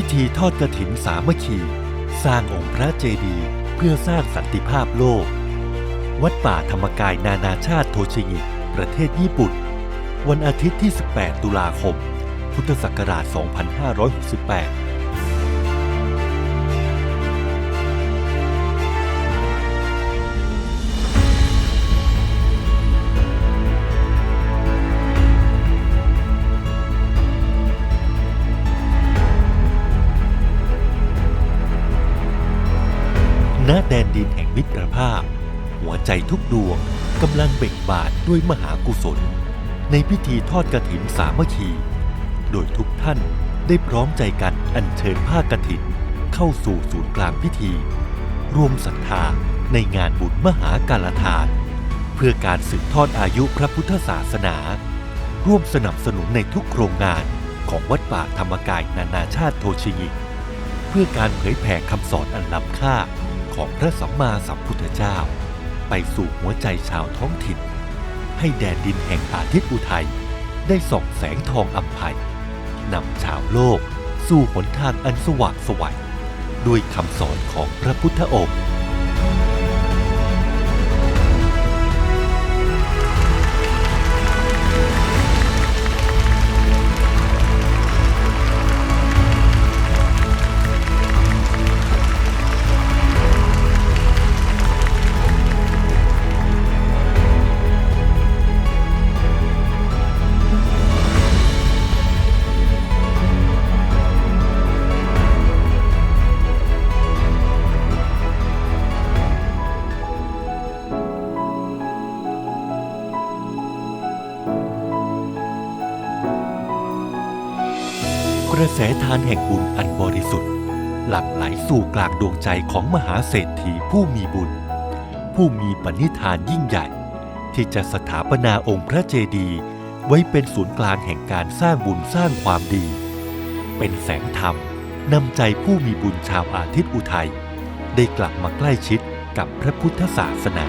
พิธีทอดกระถินสามัคคี สร้างองค์พระเจดีย์เพื่อสร้างสันติภาพโลก วัดป่าธรรมกายนานาชาติโทชิงิประเทศญี่ปุ่น วันอาทิตย์ที่ 18 ตุลาคม พุทธศักราช 2568 มิตรภาพ หัวใจทุกดวงกำลังเบ่งบานด้วยมหากุศล ในพิธีทอดกระถินสามัคคี โดยทุกท่านได้พร้อมใจกันอัญเชิญผ้ากฐินเข้าสู่ศูนย์กลางพิธี รวมศรัทธาในงานบุญมหากาลทาน เพื่อการสืบทอดอายุพระพุทธศาสนา ร่วมสนับสนุนในทุกโครงงานของวัดป่าธรรมกายนานาชาติโทชิงิเพื่อการเผยแผ่คำสอนอันล้ำค่า ของพระสัมมาสัมพุทธเจ้า ไปสู่หัวใจชาวท้องถิ่น ให้แดนดินแห่งอาทิตย์อุทัยได้ส่องแสงทองอัมภัยนำชาวโลกสู่หนทางอันสว่างสวัยด้วยคำสอนของพระพุทธองค์ กระแสทานแห่งบุญอันบริสุทธิ์ หลั่งไหลสู่กลางดวงใจของมหาเศรษฐีผู้มีบุญ ผู้มีปณิธานยิ่งใหญ่ ที่จะสถาปนาองค์พระเจดีย์ไว้เป็นศูนย์กลางแห่งการสร้างบุญสร้างความดี เป็นแสงธรรมนำใจผู้มีบุญชาวอาทิตย์อุทัย ได้กลับมาใกล้ชิดกับพระพุทธศาสนา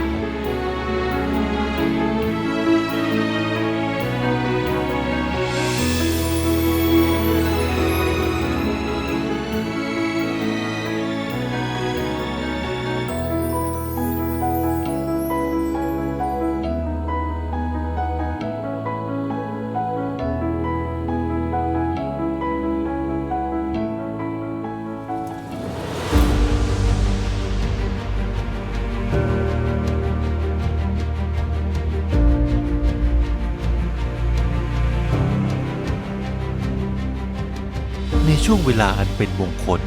ช่วงเวลาอันเป็นมงคล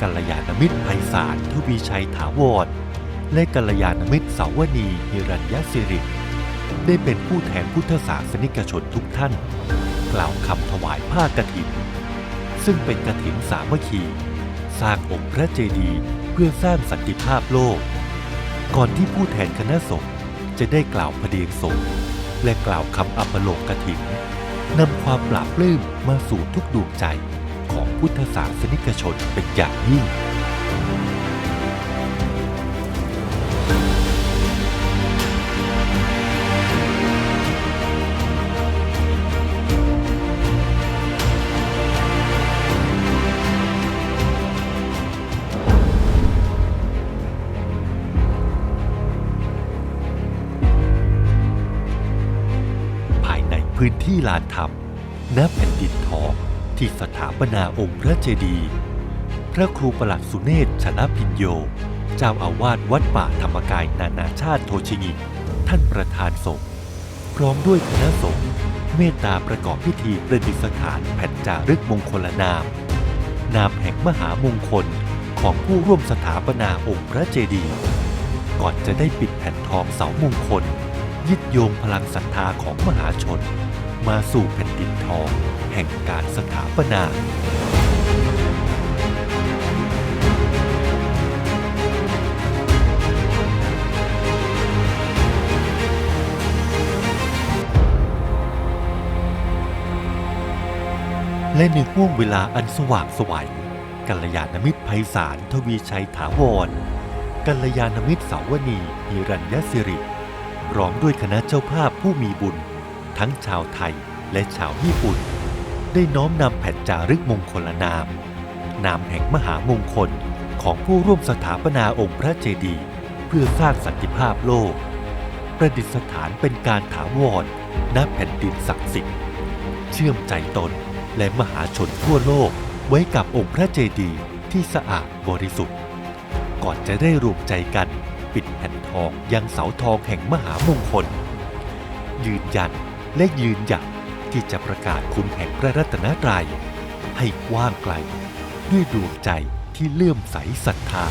กัลยาณมิตรไพศาลทวีชัยถาวร และกัลยาณมิตรเสาวนีฮิรัญยสิริ ได้เป็นผู้แทนพุทธศาสนิกชนทุกท่าน กล่าวคำถวายผ้ากฐิน ซึ่งเป็นกฐินสามัคคี สร้างองค์พระเจดีย์เพื่อสร้างสันติภาพโลก ก่อนที่ผู้แทนคณะสงฆ์จะได้กล่าวพเดียงสงฆ์และกล่าวคำอัปโลกกฐินนำความปราบปลื้มมาสู่ทุกดวงใจ ของพุทธศาสนิกชนเป็นอย่างยิ่งภายในพื้นที่ลานธรรมณแผ่นดินทอง ที่สถาปนาองค์พระเจดีย์พระครูประหลัดสุเนศชนะพิญโย เจ้าอาวาสวัดป่าธรรมกายนานาชาติโทชิงิท่านประธานสงฆ์พร้อมด้วยคณะสงฆ์เมตตาประกอบพิธีประดิษฐานแผ่นจารึกมงคลนาม นามแห่งมหามงคลของผู้ร่วมสถาปนาองค์พระเจดีย์ก่อนจะได้ปิดแผ่นทองเสามงคล ยึดโยงพลังศรัทธาของมหาชน มาสู่แผ่นดินทอง แห่งการสถาปนาและในห่วงเวลาอันสว่างสวัยกัลยาณมิตรไพศาลทวีชัยถาวร กัลยาณมิตรเสาวนีฮิรัญยสิริพร้อมด้วยคณะเจ้าภาพผู้มีบุญ ทั้งชาวไทยและชาวญี่ปุ่น ได้น้อมนำแผ่นจารึกมงคลนาม นามแห่งมหามงคลของผู้ร่วมสถาปนาองค์พระเจดีย์เพื่อสร้างสันติภาพโลก ประดิษฐานเป็นการถาวรณแผ่นดินศักดิ์สิทธิ์ เชื่อมใจตนและมหาชนทั่วโลกไว้กับองค์พระเจดีย์ที่สะอาดบริสุทธิ์ ก่อนจะได้รวมใจกันปิดแผ่นทองยังเสาทองแห่งมหามงคล ยืนยัน และยืนหยัดที่จะประกาศคุณแห่งพระรัตนตรัย ให้กว้างไกล ด้วยดวงใจที่เลื่อมใสศรัทธา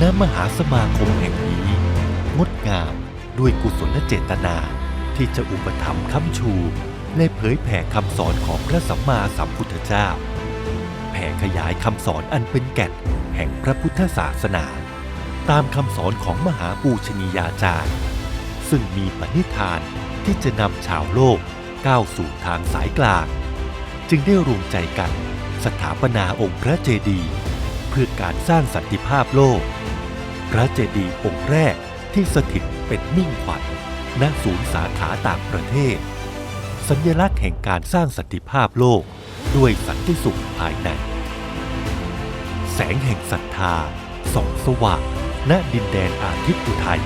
ณมหาสมาคมแห่งนี้ งดงามด้วยกุศลเจตนาที่จะอุปถัมภ์ค้ำชู และเผยแผ่คำสอนของพระสัมมาสัมพุทธเจ้า แผ่ขยายคำสอนอันเป็นแก่นแห่งพระพุทธศาสนา ตามคำสอนของมหาปูชนียาจารย์ ซึ่งมีปณิธานที่จะนำชาวโลกก้าวสู่ทางสายกลาง จึงได้รวมใจกันสถาปนาองค์พระเจดีย์เพื่อการสร้างสันติภาพโลก พระเจดีย์องค์แรกที่สถิตเป็นมิ่งขวัญณศูนย์สาขาต่างประเทศ สัญลักษณ์แห่งการสร้างสันติภาพโลกด้วยสันติสุขภายใน แสงแห่งศรัทธาส่องสว่างณดินแดนอาทิตย์อุทัย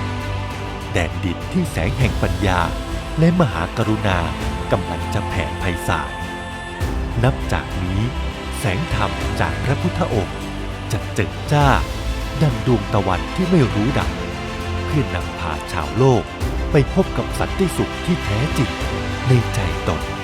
แดนดินที่แสงแห่งปัญญาและมหากรุณากำลังจะแผ่ไพศาลนับจากนี้ แสงธรรมจากพระพุทธองค์จะเจิดจ้า ดังดวงตะวันที่ไม่รู้ดับเพื่อนำพาชาวโลกไปพบกับสันติสุขที่แท้จริงในใจตน